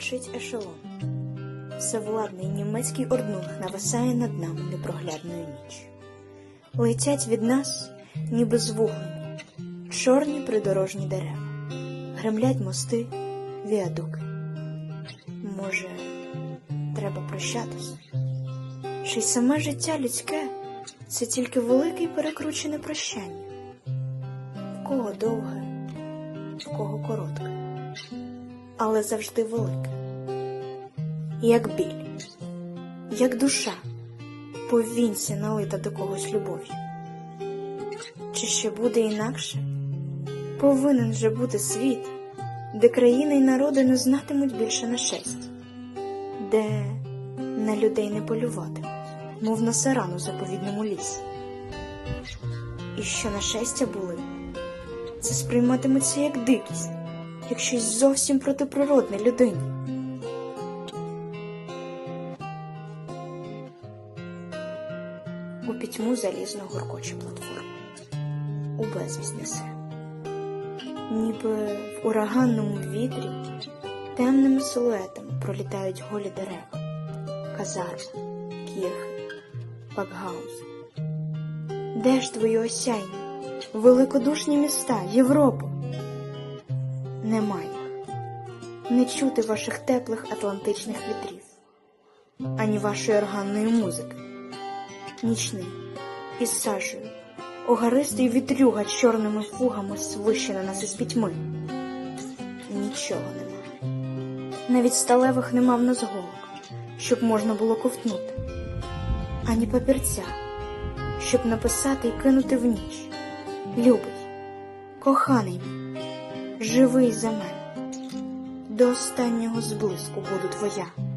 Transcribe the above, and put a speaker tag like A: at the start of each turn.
A: Мчить ешелон. Всевладний німецький орднунг нависає над нами непроглядною ніч. Летять від нас, ніби з вуглем, чорні придорожні дерева, гремлять мости, віадуки. Може, треба прощатись? Чи й саме життя людське це тільки велике й перекручене прощання? В кого довге, в кого коротке, але завжди велике, як біль, як душа, повінця налита до когось любов'ю. Чи ще буде інакше? Повинен же бути світ, де країни й народи не знатимуть більше нашесть, де на людей не полюватимуть, мов на сарану заповідному лісі. І що нашестя були, це сприйматиметься як дикість, як щось зовсім протиприродне людині. У пітьму залізно гуркоче платформа, у безвість несе, ніби в ураганному вітрі темними силуетами пролітають голі дерева, казарми, кірхи, пакгаузи. Де ж твої осяйні, великодушні міста, Європу? Немає. Не чути ваших теплих атлантичних вітрів, ані вашої органної музики. Нічний, із сажею, огаристий вітрюга чорними фугами свище на нас із пітьми. Нічого нема. Навіть сталевих нема в нас голок, щоб можна було ковтнути, ані папірця, щоб написати і кинути в ніч. Любий, коханий мій, живий за мене, до останнього зблиску буду твоя.